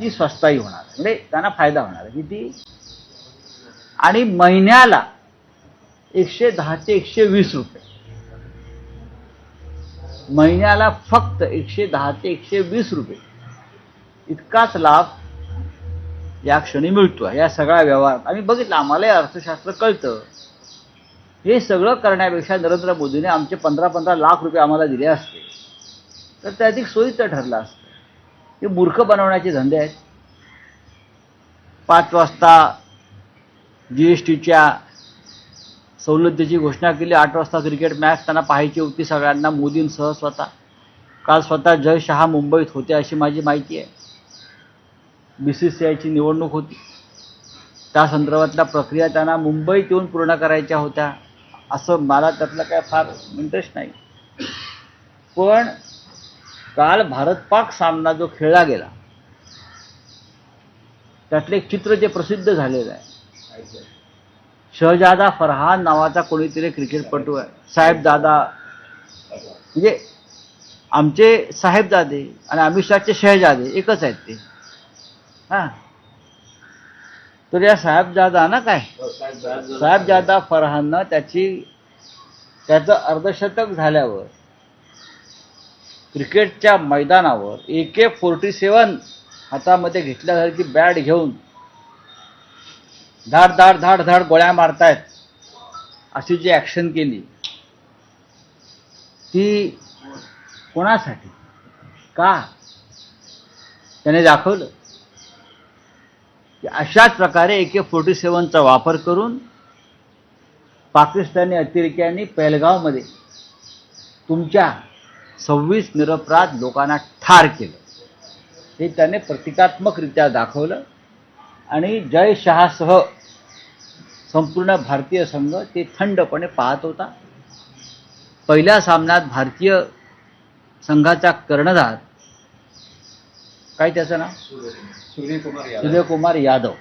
ती स्वस्ताही होणार. म्हणजे त्यांना फायदा होणार. किती? आणि महिन्याला एकशे दहा ते एकशे वीस रुपये. महिन्याला फक्त एकशे दहा ते एकशे वीस रुपये. इतकाच लाभ या क्षणी मिळतो. या सगळ्या व्यवहार आम्ही बघितलं आम्हालाही अर्थशास्त्र कळतं. हे सगळं करण्यापेक्षा नरेंद्र मोदीने आमचे पंधरा पंधरा लाख रुपये आम्हाला दिले असते. तर ते अधिक सोयीचं ठरलं असतं. हे मूर्ख बनवण्याचे धंदे आहेत. पाच वाजता जी एस टीच्या सवलतीची घोषणा केली. आठ वाजता क्रिकेट मॅच त्यांना पाहायची होती सगळ्यांना. मोदींसह स्वतः. काल स्वतः जय शहा मुंबईत होते अशी माझी माहिती आहे. बी सी सी आयची निवडणूक होती. त्या संदर्भातल्या प्रक्रिया त्यांना मुंबईत येऊन पूर्ण करायच्या होत्या. असं मला त्यातलं काय फार इंटरेस्ट नाही. पण काल भारत पाक सामना जो खेळला गेला त्यातले एक चित्र जे प्रसिद्ध झालेलं आहे. शहजादा फरहान नावाचा कोणीतरी क्रिकेटपटू आहे. साहेबदादा म्हणजे आमचे साहेबजादे आणि अमित शहाचे शहजादे एकच आहेत ते. हां. तर या साहेबजादा ना काय? साहेबजादा फरहाननं त्याची त्याचं अर्धशतक झाल्यावर क्रिकेटच्या मैदानावर ए के फोर्टी सेवन हातामध्ये घेतल्यासारखी बॅट घेऊन धाड धाड धाड धाड गोळ्या मारतायत. अशी जी ॲक्शन केली ती कोणासाठी? का? त्याने दाखवलं. की अशाच प्रकारे ए के फोर्टी सेवनचा वापर करून पाकिस्तानी अतिरेक्यांनी पहलगावमध्ये तुमच्या सव्वीस निरपराध लोकांना ठार केलं. हे त्याने प्रतिकात्मकरित्या दाखवलं. आणि जय शहासह संपूर्ण भारतीय संघ ते थंडपणे पाहत होता. पहिल्या सामन्यात भारतीय संघाचा कर्णधार काय त्याचं नाव? सूर्यकुमार यादव. सूर्यकुमार यादव.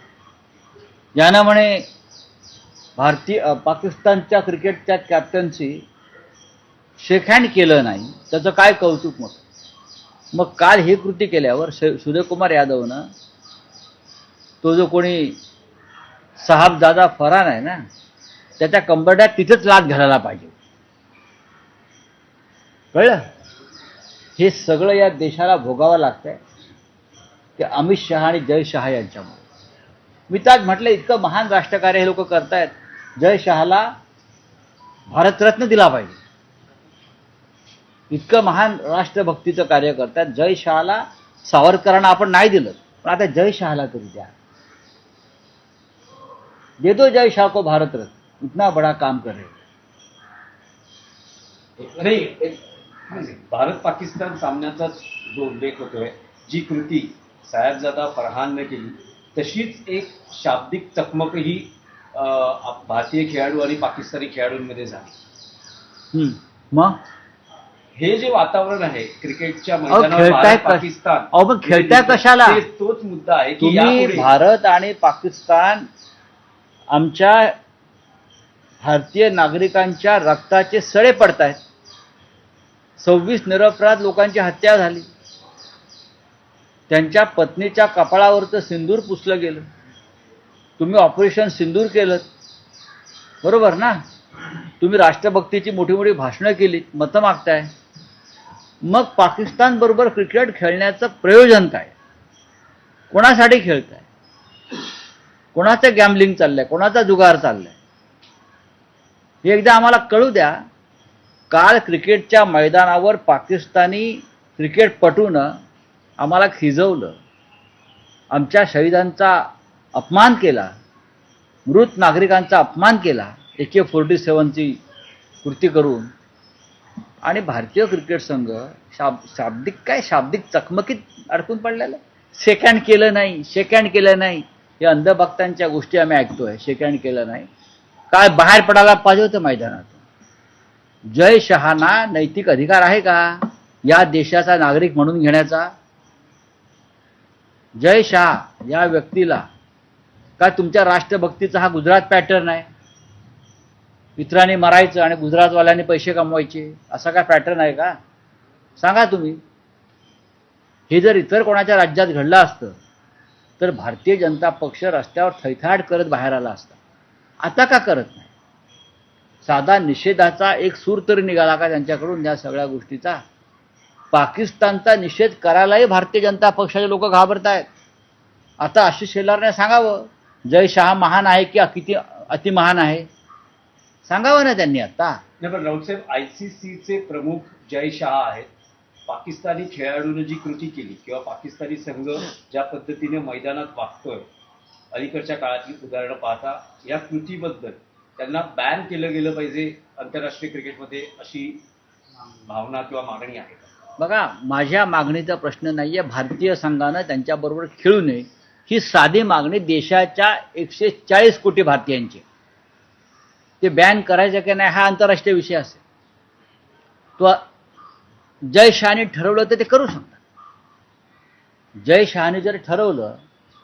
यानं म्हणे भारतीय पाकिस्तानच्या क्रिकेटच्या कॅप्टनशी शेक हँड केलं नाही त्याचं काय कौतुक मग? मग काल ही कृती केल्यावर शे- सूर्यकुमार यादवनं तो जो कोणी साहबजादा फरान आहे ना त्याच्या कंबरड्यात तिथेच लाच घालायला पाहिजे. कळलं? हे सगळं या देशाला भोगावं लागतंय ते अमित शहा आणि जय शहा यांच्यामुळे. मी तर आज म्हटलं इतकं महान राष्ट्रकार्य हे लोक करतायत. जय शहाला भारतरत्न दिला पाहिजे. इतकं महान राष्ट्रभक्तीचं कार्य करतायत जय शहाला सावरकरांना आपण नाही दिलं. पण आता जय शहाला तरी द्या. दे दो जय शाह को भारत रत्न. इतना बड़ा काम कर हैं. नाही एक- भारत पाकिस्तान सामन्याचा जो उल्लेख होतोय जी कृती साहेबजादा फरहानने केली तशीच एक शाब्दिक चकमकही अ, आप- भारतीय खेळाडू आणि पाकिस्तानी खेळाडूंमध्ये झाली. मग? हे जे वातावरण आहे क्रिकेटच्या मैदानावर पाकिस्तान अहो, मग खेळताय कशाला? ते- तोच मुद्दा आहे की तुम्ही भारत आणि पाकिस्तान आमच्या भारतीय नागरिकांच्या रक्ताचे सडे पडतायत. सव्वीस निरपराध लोकांची हत्या झाली. त्यांच्या पत्नीच्या कपाळावरचं सिंदूर पुसलं गेलं. तुम्ही ऑपरेशन सिंदूर केलं. बरोबर ना? तुम्ही राष्ट्रभक्तीची मोठी मोठी भाषणं केली मतं मागताय. मग पाकिस्तान बरोबर क्रिकेट खेळण्याचं प्रयोजन काय? कोणासाठी खेळताय? कोणाचं गॅमलिंग चाललंय? कोणाचा जुगार चाललाय? हे एकदा आम्हाला कळू द्या. काल क्रिकेटच्या मैदानावर पाकिस्तानी क्रिकेटपटूनं आम्हाला खिजवलं. आमच्या शहीदांचा अपमान केला. मृत नागरिकांचा अपमान केला. ए के फोर्टी सेवनची कृती करून. आणि भारतीय क्रिकेट संघ शाब शाब्दिक काय? शाब्दिक चकमकीत अडकून पडलेलं सेकंड हँड केलं नाही सेकंड केलं नाही. हे अंधभक्तांच्या गोष्टी आम्ही ऐकतोय. सेकंड हँड केलं नाही. काय बाहेर पडायला पाहिजे होतं मैदानात? जय शहाना नैतिक अधिकार आहे का? या देशाचा नागरिक म्हणून घेण्याचा? जय शहा या व्यक्तीला. काय तुमच्या राष्ट्रभक्तीचा हा गुजरात पॅटर्न आहे? मित्राने मरायचं आणि गुजरातवाल्याने पैसे कमवायचे असा काय पॅटर्न आहे का? सांगा तुम्ही. हे जर इतर कोणाच्या राज्यात घडलं असतं तर भारतीय जनता पक्ष रस्त्यावर थैथाट करत बाहेर आला असता. आता का करत नाही? साधा निषेधाचा एक सूर तरी निघाला का त्यांच्याकडून या सगळ्या गोष्टीचा? पाकिस्तानचा निषेध करायलाही भारतीय जनता पक्षाचे लोक घाबरत आहेत आता आशिष शेलारने सांगावं जय शहा महान आहे की किती अतिमहान आहे? सांगावं ना त्यांनी आता. नाही पण राऊतसाहेब आय सी सीचे प्रमुख जय शहा आहेत. पाकिस्तानी खेळाडूने जी कृती केली किंवा पाकिस्तानी संघ ज्या पद्धतीने मैदानात वागतोय अलीकडच्या काळातली उदाहरणं पाहता या कृतीबद्दल त्यांना बॅन केलं गेलं पाहिजे आंतरराष्ट्रीय क्रिकेटमध्ये अशी भावना किंवा मागणी आहे? बघा माझ्या मागणीचा प्रश्न नाही आहे भारतीय संघानं त्यांच्याबरोबर खेळू नये. ही साधी मागणी देशाच्या एकशे चाळीस कोटी भारतीयांची. ते बॅन करायचं की नाही हा आंतरराष्ट्रीय विषय असेल. तो जय शहाने ठरवलं तर ते करू शकतात. जय शहाने जर ठरवलं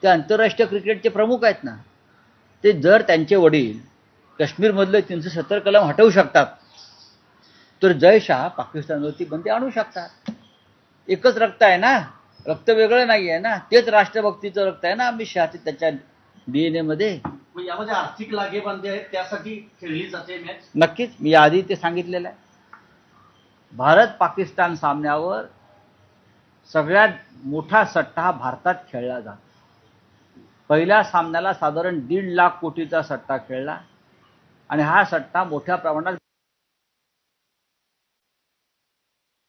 ते आंतरराष्ट्रीय क्रिकेटचे प्रमुख आहेत ना ते जर त्यांचे वडील काश्मीरमधलं तीनशे सत्तर कलम हटवू शकतात तर जय शहा पाकिस्तानवरती बंदी आणू शकतात. एकच रक्त आहे ना रक्त वेगळं नाही आहे ना तेच राष्ट्रभक्तीचं रक्त आहे ना अमित शहाचे त्याच्या डी एन एमध्ये यामध्ये आर्थिक लागेबांधे आहेत त्यासाठी खेळली जाते मॅच नक्कीच मी आधी ते सांगितलेलं आहे. भारत पाकिस्तान सामन्यावर सगळ्यात मोठा सट्टा हा भारतात खेळला जातो. पहिल्या सामन्याला साधारण दीड लाख कोटीचा सट्टा खेळला आणि हा सट्टा मोठ्या प्रमाणात